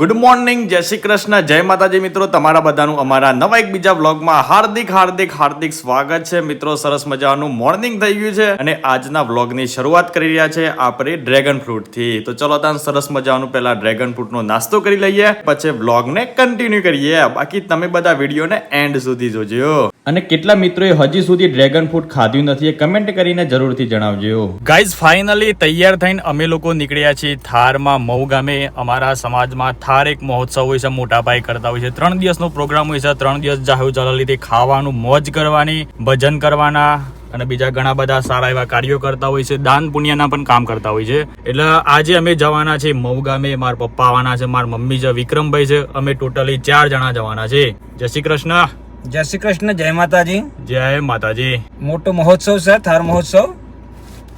Good morning જય શ્રી કૃષ્ણ જય માતાજી મિત્રો તમારા બધાનું અમારા નવા એક બીજા વ્લોગમાં હાર્દિક હાર્દિક હાર્દિક સ્વાગત છે. મિત્રો સરસ મજાનું મોર્નિંગ થઈ ગયું છે અને આજના વ્લોગની શરૂઆત કરી રહ્યા છે આપણે ડ્રેગન ફ્રૂટથી તો ચલો તાન સરસ મજાનું પહેલા ડ્રેગન ફ્રૂટનો નાસ્તો કરી લઈએ પછી વ્લોગને કન્ટિન્યુ કરીએ. બાકી તમે બધા વિડીયોને એન્ડ સુધી જોજો. અને કેટલા મિત્રોએ હજી સુધી ડ્રેગન ફ્રૂટ ખાધું નથી એ કમેન્ટ કરીને જરૂરથી જણાવજો. ગાઈઝ ફાઇનલી તૈયાર થઈને અમે લોકો નીકળ્યા છીએ થારમાં મઉ ગામે અમારા સમાજમાં થાર એક મહોત્સવ હોય છે મોટા પાયે કરતા હોય છે. ત્રણ દિવસનો પ્રોગ્રામ હોય છે ત્રણ દિવસ જાહુ ચાલા ખાવાનું મોજ કરવાની ભજન કરવાના અને બીજા ઘણા બધા સારા એવા કાર્યો કરતા હોય છે. દાન પુણ્યના પણ કામ કરતા હોય છે. એટલે આજે અમે જવાના છે મઉ ગામે મારા પપ્પા આવવાના છે મારા મમ્મી છે વિક્રમભાઈ છે. અમે ટોટલી ચાર જણા જવાના છે. જય શ્રી કૃષ્ણ. જય શ્રી કૃષ્ણ જય માતાજી. જય માતાજી. મોટો મહોત્સવ છે થાર મહોત્સવ.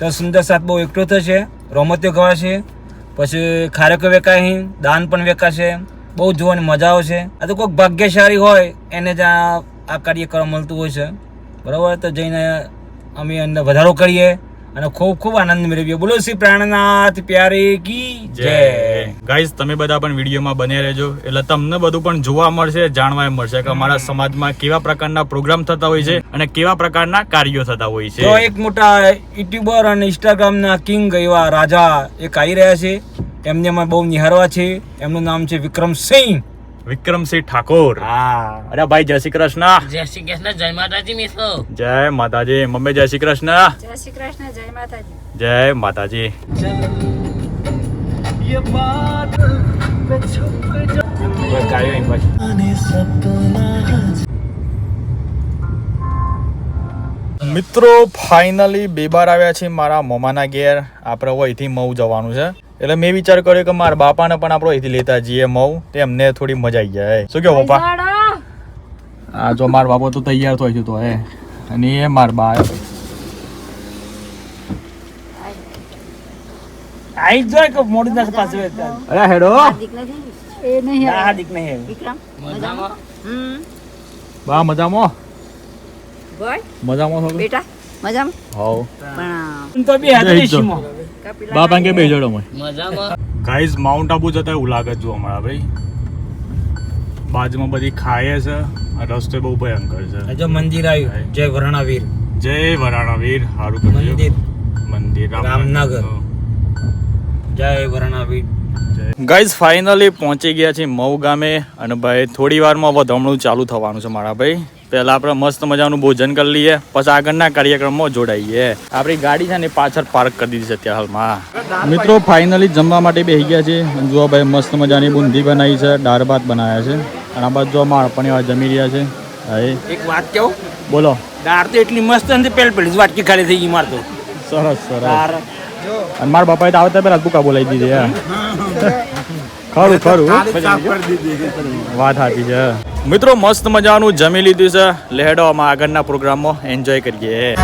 તો સુંદર સાત બહુ એકઠો થશે રમતો ગવાશે. પછી ખારેકો વેકાય દાન પણ વેકાશે બહુ જોવાની મજા આવશે. આ તો કોઈક ભાગ્યશાળી હોય એને જ આ કાર્ય કરવા મળતું હોય છે. બરાબર? તો જઈને અમે અંદર વધારો કરીએ અને ખૂબ ખૂબ આનંદ મેળવીએ. બોલો શ્રી પ્રાણનાથ પ્યારે કી જય. ગાઈઝ તમે બધા પણ વિડીયોમાં બને રહેજો. એટલે તમને બધું પણ જોવા મળશે જાણવા મળશે કે અમારા સમાજમાં કેવા પ્રકારના પ્રોગ્રામ થતા હોય છે અને કેવા પ્રકારના કાર્યો થતા હોય તો છે એક મોટા યુટ્યુબર અને ઇન્સ્ટાગ્રામના કિંગ એવા રાજા એક આવી રહ્યા છે. એમને અમે બહુ નિહારવા છે એમનું નામ છે વિક્રમસિંહ વિક્રમસિંહ ઠાકોર. હા. અરે ભાઈ જય શ્રી કૃષ્ણ. જય શ્રી કૃષ્ણ જય માતાજી મિત્રો. જય માતાજી. મમ્મી જય શ્રી કૃષ્ણ. જય શ્રી કૃષ્ણ જય માતાજી. જય માતાજી. મિત્રો ફાઇનલી બે બાર આવ્યા છે મારા મમાના ઘેર. આપણે અહીંથી મઉ જવાનું છે. એટલે મેં વિચાર કર્યો કે મારા બાપાને પણ આપણે અહીંથી લેતા જઈએ મઉ તો એમને થોડી મજા આવી જાય. શું કેવું પપ્પા? પૈસાડો. આ જો માર બાપો તો તૈયાર થઈ છે તો હે. અને એ માર બા આઈ જ જાય કે મોડી દાસ પાસે અરે હેડો. એ નહીં ના આવે. નહીં વિક્રમ? મજામાં? હમ. બા મજામાં? બોય મજામાં છો? બેટા મજામાં? હાઉ પણ તો બે હાથે જય જો. દેશીમાં. કપિલા બા પાંગે બે જડો મજામાં. ગાઈઝ માઉન્ટ આબુ જતા એવું લાગે જો અમારા ભાઈ. બાજુમાં બધી ખાય છે આ રસ્તો બહુ ભયંકર છે. આ જો મંદિર આવ્યું જય વરણાવીર. જય વરાણાવીર હારું કરજો મંદિર? મંદિર રામનગર. જય વરણાવીર. ગાઈઝ ફાઇનલી પહોંચી ગયા છે મઉ ગામે અને ભાઈ થોડી વારમાં વધામણું ચાલુ થવાનું છે મારા ભાઈ. પહેલા આપણે મસ્ત મજાનું ભોજન કરી લઈએ પછી આગળના કાર્યક્રમમાં જોડાઈએ. આપણી ગાડી છે ને પાછળ પાર્ક કરી દીધી છે અત્યારે હાલમાં. મિત્રો ફાઇનલી જમવા માટે બેસી ગયા છે અને જુઓ ભાઈ મસ્ત મજાની બુંદી બનાવી છે દાળ ભાત બનાવ્યા છે. અને આ બાજુ માળ મારા પણ એવા જમી રહ્યા છે. હા એક વાત કેવું બોલો. દાળ તો એટલી મસ્ત નથી પેલ પેલી વાટકી ખાલી થઈ ગઈ મારતો સરસ સરસ. અને મારા બાપાએ તો આવતા પહેલા ભૂકા બોલાવી દીધી હા. ખરું ખરું. વાત સાચી છે. મિત્રો મસ્ત મજાનું જમી લીધું છે. અમે આગળના પ્રોગ્રામમાં. એન્જોય કરીએ.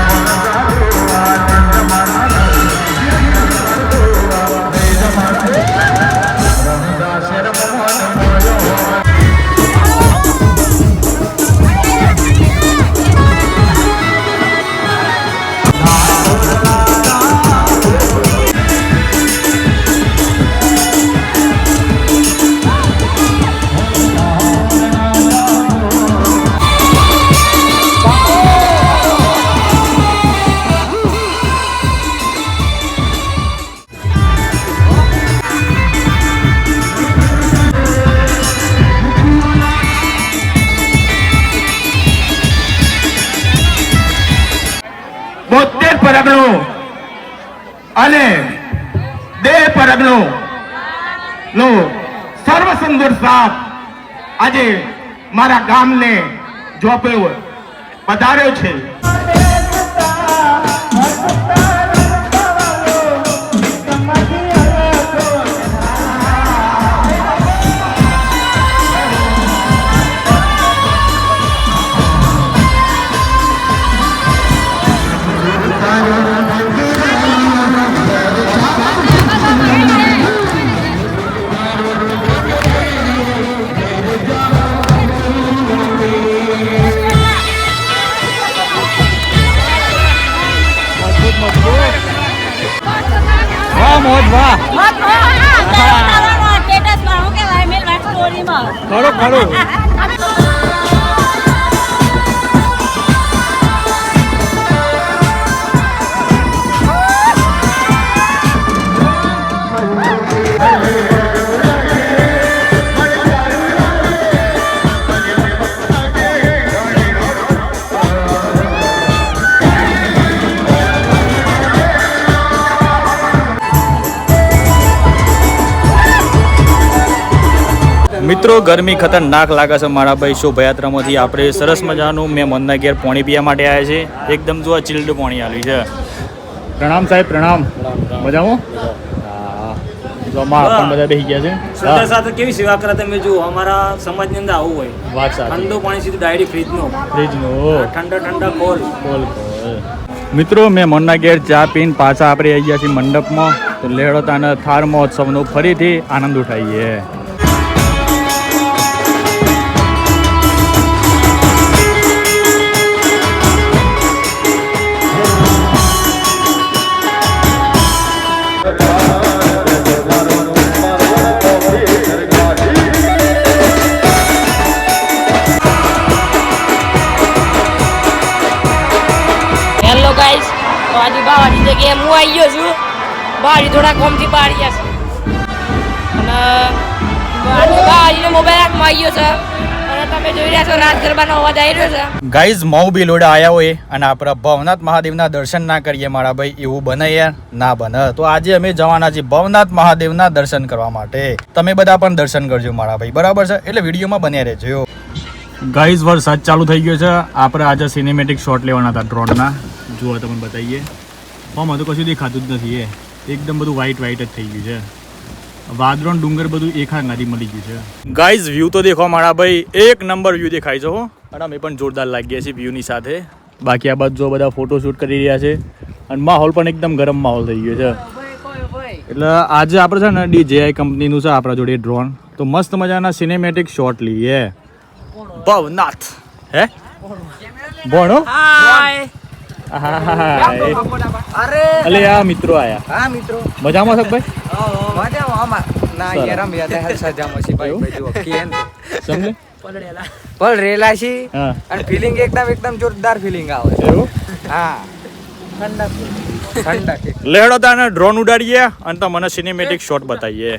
પરગણું. અને દેહ પરગણું. નો સર્વ સુંદર સાથ આજે મારા ગામને જોપ્યો પધાર્યો છે. વાહ મોજ મિત્રો ગરમી ખતરનાક લાગે છે મારા ભાઈ. શોભાયાત્રામાંથી આપણે સરસ મજાનું મેં મનના ઘેર પાણી પીવા માટે આવ્યા છે એકદમ જો આ ચિલ્ડ પાણી આવ્યું છે. પ્રણામ સાહેબ પ્રણામ. મજામાં? જો અમારા પણ બધા બેસી ગયા છે. સુંદર સાથે કેવી સેવા કરે તમે જુઓ અમારા સમાજની અંદર આવું હોય. વાત સાચી. ઠંડુ પાણી સીધું ડાયરી ફ્રીજનો ફ્રીજનો ઠંડા ઠંડા કોલ કોલ કોલ મિત્રો મેં મનના ઘેર ચા પીને પાછા આપણે આવી ગયા છીએ મંડપમાં. તો લેડો તાના થાર મહોત્સવનો ફરીથી આનંદ ઉઠાવીએ. બાવાડી થોડા કોમથી ગયા છે. ગાઈઝ મઉ બિલોડા આવ્યા હોય અને આપણા ભવનાથ મહાદેવના દર્શન ના કરીએ મારા ભાઈ, એવું બને યાર. ના બને. તો આજે અમે જવાના છીએ ભવનાથ મહાદેવના દર્શન કરવા માટે. તમે બધા પણ દર્શન કરજો મારા ભાઈ. બરાબર છે? એટલે વિડીયોમાં બન્યા રહેજો. ગાઈઝ વરસાદ ચાલુ થઈ ગયો છે. આપણે આજે સિનેમેટિક શોટ લેવાના હતા ડ્રોનના જુઓ તમે બતાવીએ. ફોર્મ હતું કશું દેખાતું જ નથી, એ. એકદમ બધું વ્હાઈટ વ્હાઈટ જ થઈ ગયું છે. વાદળોન ડુંગર બધું એકા નદી મળી ગયું છે. ગાઈઝ વ્યૂ તો દેખો મારા ભાઈ. એક નંબર વ્યૂ દેખાય છે હો. અને અમે પણ જોરદાર લાગીએ છીએ વ્યૂની સાથે. બાકી આ બાજુ જો બધા ફોટો શૂટ કરી રહ્યા છે. અને માહોલ પણ એકદમ ગરમ માહોલ થઈ ગયો છે. એટલે આજે આપણે છે ને ડીજેઆઈ કંપનીનું છે આપણા જોડે ડ્રોન તો મસ્ત મજાના સિનેમેટિક શોટ લઈએ. ભવનાથ. હે? ભણો હાય અલે આ મિત્રો આયા. હા મિત્રો. મજામાં છે ભાઈ? મજામાં ના યાર અમે યાર સજામાં છીએ ભાઈ ભાઈ કેન સમજે? પણ રેલા છે અને ફિલિંગ એકદમ એકદમ જોરદાર ફિલિંગ આવે એવું? હા. ઠંડક. ઠંડક. લેડો તાને ડ્રોન ઉડાડીએ અને તો મને સિનેમેટિક શોટ બતાવીએ.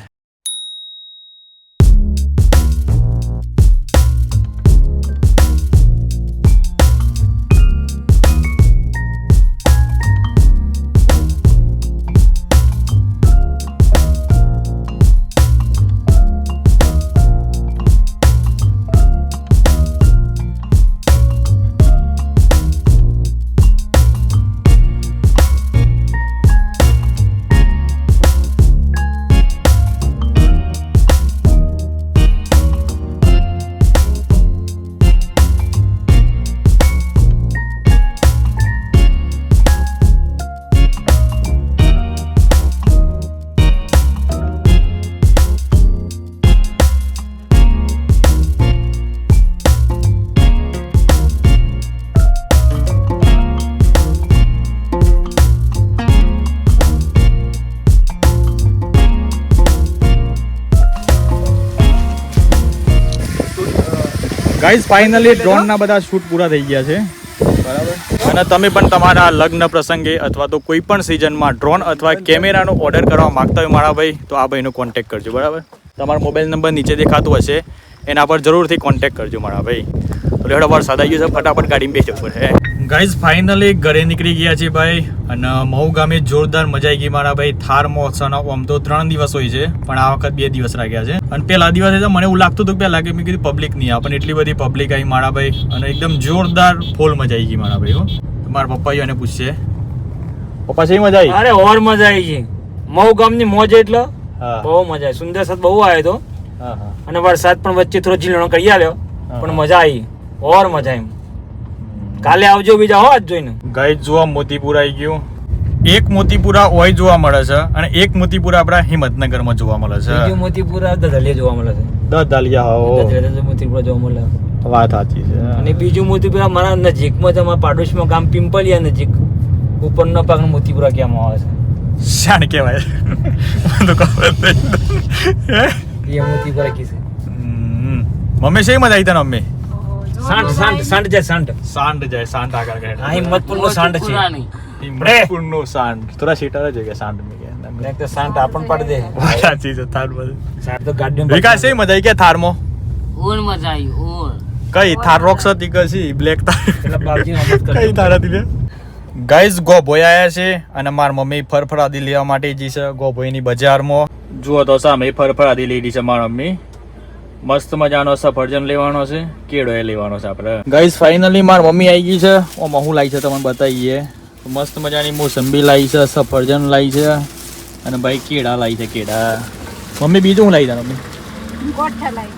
ગાઈઝ ફાઇનલી ડ્રોનના બધા શૂટ પૂરા થઈ ગયા છે. બરાબર. અને તમે પણ તમારા લગ્ન પ્રસંગે અથવા તો કોઈ પણ સિઝનમાં ડ્રોન અથવા કેમેરાનો ઓર્ડર કરવા માંગતા હોય મારા ભાઈ તો આ ભાઈનો કોન્ટેક્ટ કરજો બરાબર? તમારો મોબાઈલ નંબર નીચે દેખાતો હશે. એના પર જરૂરથી કોન્ટેક્ટ કરજો મારા ભાઈ. તો લેડો આવી ગયો છે ફટાફટ ગાડી બેસી પડે ગાઈઝ ફાઇનલી ઘરે નીકળી ગયા છે ભાઈ. અને મહુ ગામે જોરદાર મજા આવી ગઈ મારા ભાઈ. થાર મહોત્સવનો આમ તો ત્રણ દિવસ હોય છે પણ આ વખત બે દિવસ રાખ્યા છે. અને પેલા દિવસે તો મને એવું લાગતું હતું પેલા પહેલા કે મેં કીધું પબ્લિક નહીં આપણને પણ એટલી બધી પબ્લિક આવી મારા ભાઈ. અને એકદમ જોરદાર ફૂલ મજા આવી ગઈ મારા ભાઈ હો. મારા પપ્પા એને પૂછશે પપ્પા છે મજા આવી અરે ઓર મજા આવી ગઈ. મહુ ગામની મોજ એટલે બહુ મજા આવી સુંદર બહુ આવ્યો તો. હા હા. અને વરસાદ પણ વચ્ચે થોડો ઝીલણો કરી આવ્યો પણ મજા આવી ઓર મજા એમ. કાલે આવજો બીજા હો આજ જોઈને. ગાઈડ જોવા મોતીપુરા આવી ગયું. એક મોતીપુરા ઓય જોવા મળે છે અને એક મોતીપુરા આપણા હિંમતનગરમાં જોવા મળે છે. બીજું મોતીપુરા દધલિયા જોવા મળે છે. દદાલિયા હો. દધલિયા મોતીપુરા જોવા મળે. વાત સાચી છે. અને બીજું મોતીપુરા મારા નજીકમાં જ અમારા પાડોશમાં ગામ પિંપલિયા નજીક. ઉપરનો ભાગનો મોતીપુરા કહેવામાં આવે શાણ કહેવાય. મને ખબર નહીં. એ મોતીપુરા કી છે. મમ્મી શી મજા આવી તને મમ્મી? સાંઠ સાંઠ સાંઠ જાય સાંઠ. સાંડ જાય સાંડ આગળ કહે આ હિંમતપુરનો સાંઠ છે. હિંમતપુરનું. સાંડ થોડા સીટર જ ગયા કે મેં મી કે તો સાંઠ આપણ પાડી દે. સાચી છે થાર બધું સાંઠ તો ગાડી વિકાસ એ મજા આવી કે થારમાં? ઓર મજા આવી ઓર કઈ થાર રોક્સ હતી કે બ્લેક થાર? એટલે બાપજી મદદ કરે કઈ થાર હતી ગાઈઝ ગોભોઈ આયા છે અને માર મમ્મી ફરફરાદી લેવા માટે જી છે ગોભોઈની બજારમાં. જુઓ તો સામે ફરફરાદી લીધી છે માર મમ્મી. મસ્ત મજાનો સફરજન લેવાનો છે. કેળો એ લેવાનો છે આપણે. ગાઈસ ફાઇનલી માર મમ્મી આવી ગઈ છે. ઓમાં હું લાવી છે તમને બતાવીએ. મસ્ત મજાની મોસંબી લાવી છે સફરજન લાવી છે અને ભાઈ કેળા લાવી છે કેળા. મમ્મી બીજું હું લાવી છે મમ્મી? લાવી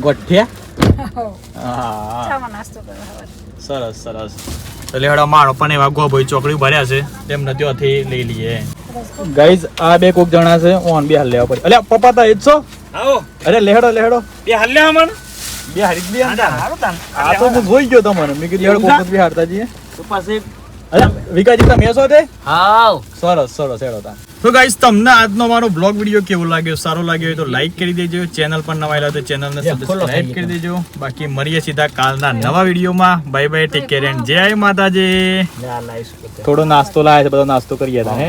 ગોઠિયા હા. સરસ સરસ. એટલે લેવડો મારો પણ એવા ગોભાઈ ચોકડી ભર્યા છે. તેમને ત્યાંથી લઈ લઈએ. ગાઈઝ આ બે કોક જણા છે ઓન બી હાલ લેવા પડે. અલ્યા પપ્પા તા એ જ છો આવો. અરે લેહડો લેહડો. બે હાલ્યા હમણ? બે હરી બે આ તો હું જોઈ ગયો તમને. મેં કીધું લેહડો કોકત બે હારતા જઈએ. તો પાસે અરે વિકાજી તમે છો તે? હાવ. સરસ સરસ હેડો તા તો ગાઈસ તમને આજનો મારો બ્લોગ વિડિયો કેવો લાગ્યો? સારો લાગ્યો હોય તો લાઈક કરી દેજો. ચેનલ પર નવા આવ્યા તો ચેનલને સબસ્ક્રાઇબ કરી દેજો. બાકી મળીએ સીધા કાલના નવા વિડીયોમાં bye bye take care and જય માતાજી. થોડો નાસ્તો લાયા છે બધો નાસ્તો કરીએ તા હે?